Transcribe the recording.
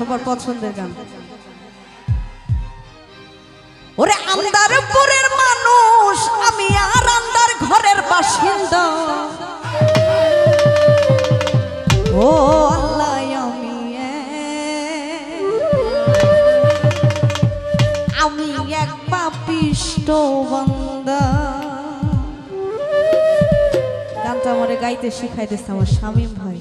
সবার পছন্দের গান। ওরে আমদারপুরের মানুষ, আমি আর আমদার ঘরের বাসিন্দা। ও আল্লাহ, আমি আমি এক পাপিষ্ট বান্দা। গানটা আমারে গাইতে শিখাই দিচ্ছে আমার স্বামী ভাই।